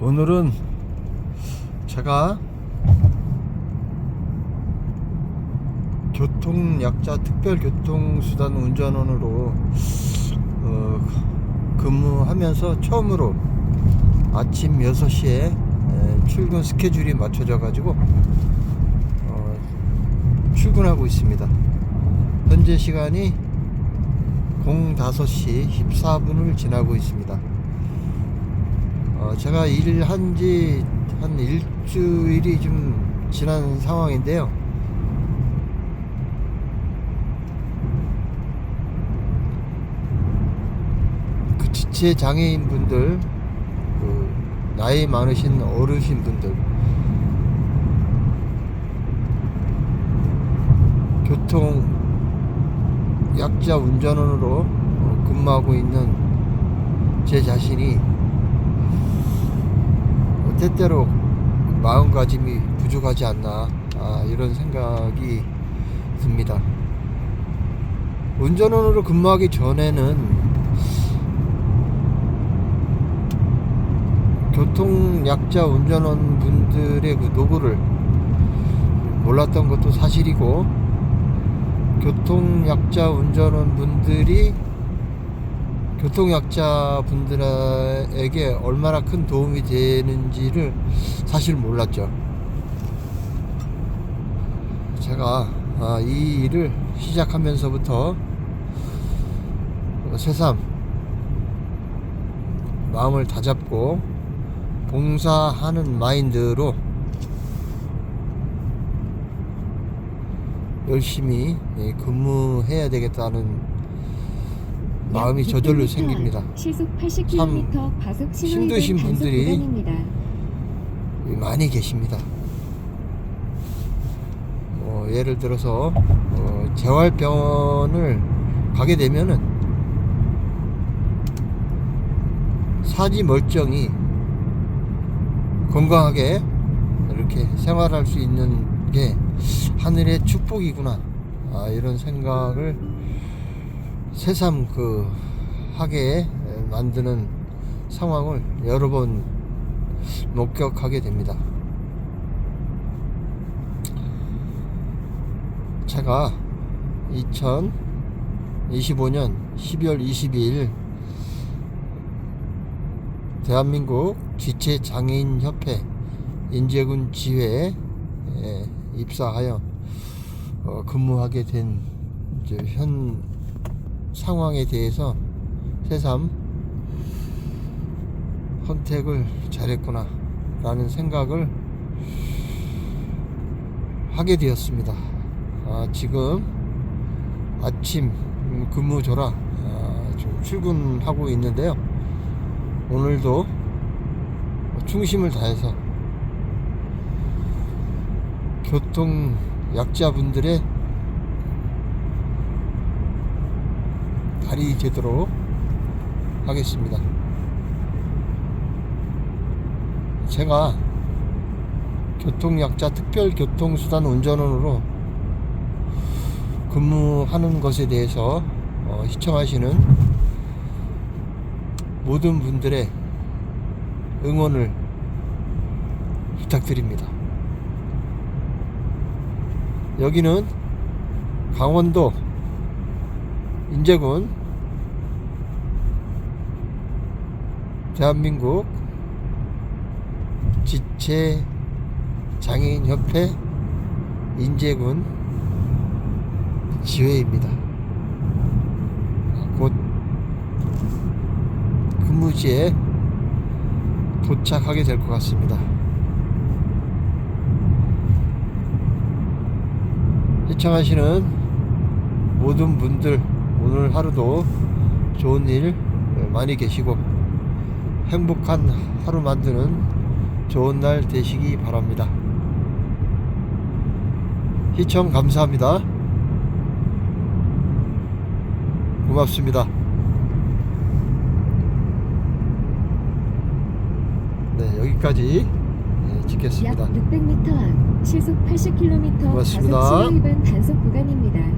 오늘은 제가 교통약자 특별교통수단 운전원으로 어, 근무하면서 처음으로 아침 6시에 출근 스케줄이 맞춰져 가지고 어, 출근하고 있습니다. 현재 시간이 05시 14분을 지나고 있습니다. 어, 제가 일한 지 한 일주일이 좀 지난 상황인데요. 그 지체 장애인 분들, 그 나이 많으신 어르신 분들, 교통 약자 운전원으로 어, 근무하고 있는 제 자신이 때때로 마음가짐이 부족하지 않나 아, 이런 생각이 듭니다. 운전원으로 근무하기 전에는 교통약자 운전원 분들의 그 노고를 몰랐던 것도 사실이고 교통약자 운전원 분들이 교통약자 분들에게 얼마나 큰 도움이 되는지를 사실 몰랐죠. 제가 아, 이 일을 시작하면서부터 새삼 마음을 다잡고 봉사하는 마인드로 열심히 예, 근무해야 되겠다는 마음이 저절로 생깁니다. 시속 80km 과속 신호 힘드신 분들이. 많이 계십니다. 뭐 예를 들어서 어, 재활병원을 가게 되면은 사지 멀쩡히 건강하게 이렇게 생활할 수 있는 게 하늘의 축복이구나 아, 이런 생각을 새삼 그 하게 만드는 상황을 여러 번 목격하게 됩니다. 제가 2025년 12월 22일 대한민국 지체 장애인 협회 인재군 지회에 입사하여 어, 근무하게 된 현 상황에 대해서 새삼 선택을 잘했구나 라는 생각을 하게 되었습니다. 아, 지금 아침 근무 조라 아, 좀 출근하고 있는데요. 오늘도 충심을 다해서 교통 약자분들의 발이 되도록 하겠습니다. 제가 교통약자 특별교통수단 운전원으로 근무하는 것에 대해서 어, 시청하시는 모든 분들의 응원을 부탁드립니다. 여기는 강원도 인제군 대한민국 지체 장애인 협회 인제군 지회입니다. 곧 근무지에 도착하게 될 것 같습니다. 시청하시는 모든 분들 오늘 하루도 좋은 일 많이 계시고 행복한 하루 만드는 좋은 날 되시기 바랍니다. 시청 감사합니다. 고맙습니다. 네, 여기까지 네, 약 찍겠습니다. 600m 앞 시속 80km 고맙습니다. 과속 신호 위반 단속 구간입니다.